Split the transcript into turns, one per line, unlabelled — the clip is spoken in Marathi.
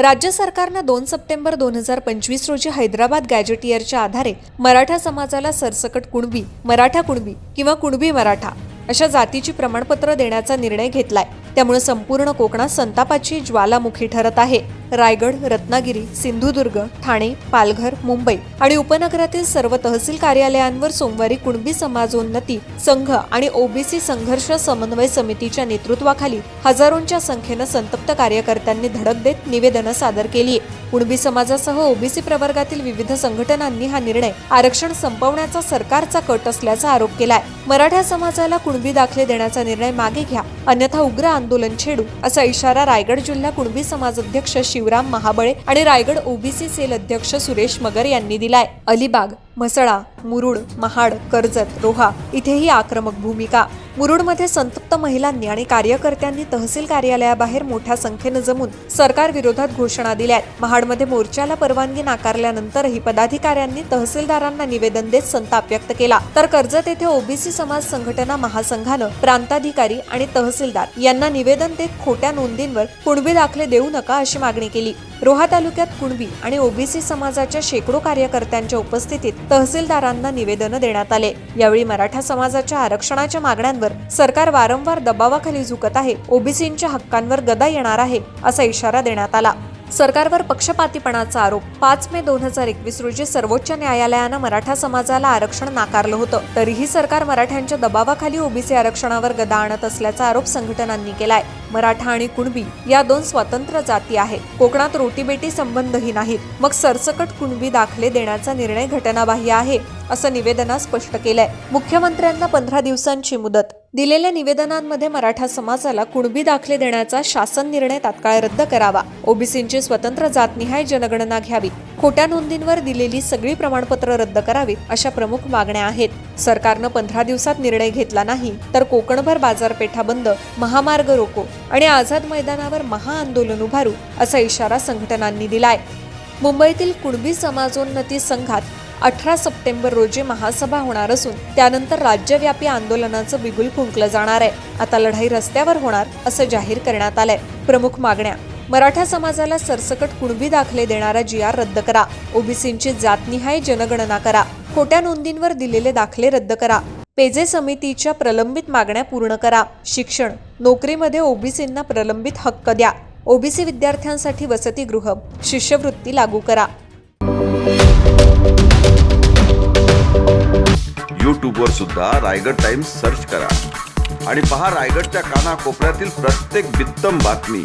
राज्य सरकारनं दोन सप्टेंबर दोन हजार पंचवीस रोजी हैदराबाद गॅजेटियरच्या आधारे मराठा समाजाला सरसकट कुणबी मराठा कुणबी किंवा कुणबी मराठा अशा जातीची प्रमाणपत्र देण्याचा निर्णय घेतलाय. त्यामुळे संपूर्ण कोकणात संतापाची ज्वालामुखी ठरत आहे. रायगड रत्नागिरी सिंधुदुर्ग ठाणे पालघर मुंबई आणि उपनगरातील सर्व तहसील कार्यालयांवर सोमवारी कुणबी समाजोन्नती संघ आणि ओबीसी संघर्ष समन्वय समितीच्या नेतृत्वाखाली हजारोंच्या संख्येनं संतप्त कार्यकर्त्यांनी धडक देत निवेदनं सादर केली कुणबी समाजासह ओबीसी प्रवर्गातील विविध संघटनांनी हा निर्णय आरक्षण संपवण्याचा सरकारचा कट असल्याचा आरोप केलाय. मराठा समाजाला कुणबी दाखले देण्याचा निर्णय मागे घ्या. अन्यथा उग्र आंदोलन छेडू असा इशारा रायगड जिल्हा कुणबी समाज अध्यक्ष शिवराम महाबळे आणि रायगड ओबीसी सेल अध्यक्ष सुरेश मगर यांनी दिलाय. अलिबाग म्हसळा मुरुड महाड कर्जत रोहा इथेही आक्रमक भूमिका. मुरुडमध्ये संतप्त महिलांनी आणि कार्यकर्त्यांनी तहसील कार्यालयाबाहेर मोठ्या संख्येनं जमून सरकार विरोधात घोषणा दिल्या महाडमध्ये मोर्चाला परवानगी नाकारल्यानंतरही पदाधिकाऱ्यांनी तहसीलदारांना निवेदन देत संताप व्यक्त केला. तर कर्जत येथे ओबीसी समाज संघटना महासंघानं प्रांताधिकारी आणि तहसीलदार यांना निवेदन देत खोट्या नोंदींवर कुणबी दाखले देऊ नका अशी मागणी केली. रोहा तालुक्यात कुणबी आणि ओबीसी समाजाच्या शेकडो कार्यकर्त्यांच्या उपस्थितीत तहसीलदारांना निवेदनं देण्यात आले. यावेळी मराठा समाजाच्या आरक्षणाच्या मागण्यांवर सरकार वारंवार दबावाखाली झुकत आहे. ओबीसींच्या हक्कांवर गदा येणार आहे असा इशारा देण्यात आला. सरकारवर पक्षपातीपणाचा आरोप. पाच मे दोन हजार एकवीस रोजी सर्वोच्च न्यायालयानं मराठा समाजाला आरक्षण नाकारलं होतं. तरीही सरकार मराठ्यांच्या दबावाखाली ओबीसी आरक्षणावर गदा आणत असल्याचा आरोप संघटनांनी केलाय. मराठा आणि कुणबी या दोन स्वतंत्र जाती आहेत. कोकणात रोटीबेटी संबंधही नाहीत. मग सरसकट कुणबी दाखले देण्याचा निर्णय घटनाबाह्य आहे असं निवेदनात स्पष्ट केलंय. मुख्यमंत्र्यांना पंधरा दिवसांची मुदत. दिलेल्या निवेदनांमध्ये मराठा समाजाला कुणबी दाखले देण्याचा शासन निर्णय तात्काळ रद्द करावा. ओबीसींची स्वतंत्र जातनिहाय जनगणना घ्यावी. खोट्या नोंदींवर दिलेली सगळी प्रमाणपत्र रद्द करावीत अशा प्रमुख मागण्या आहेत. सरकारनं पंधरा दिवसात निर्णय घेतला नाही तर कोकणभर बाजारपेठा बंद महामार्ग रोको आणि आझाद मैदानावर महाआंदोलन उभारू असा इशारा संघटनांनी दिलाय. मुंबईतील कुणबी समाजोन्नती संघात अठरा सप्टेंबर रोजी महासभा होणार असून त्यानंतर राज्यव्यापी आंदोलनाचं बिगुल फुंकलं जाणार आहे. आता लढाई रस्त्यावर होणार असं जाहीर करण्यात आलंय. प्रमुख मागण्या मराठा समाजाला सरसकट कुणबी दाखले देणारा जी आर रद्द करा. ओबीसींची जातनिहाय जनगणना करा. खोट्या नोंदींवर दिलेले दाखले रद्द करा. पेजे समितीच्या प्रलंबित मागण्या पूर्ण करा. शिक्षण नोकरीमध्ये ओबीसींना प्रलंबित हक्क द्या. ओबीसी विद्यार्थ्यांसाठी वसतिगृह शिष्यवृत्ती लागू करा.
यूट्यूबवर सुद्धा रायगड टाइम्स सर्च करा. आणि पहा रायगडच्या कानाकोपऱ्यातील प्रत्येक बित्तम बातमी.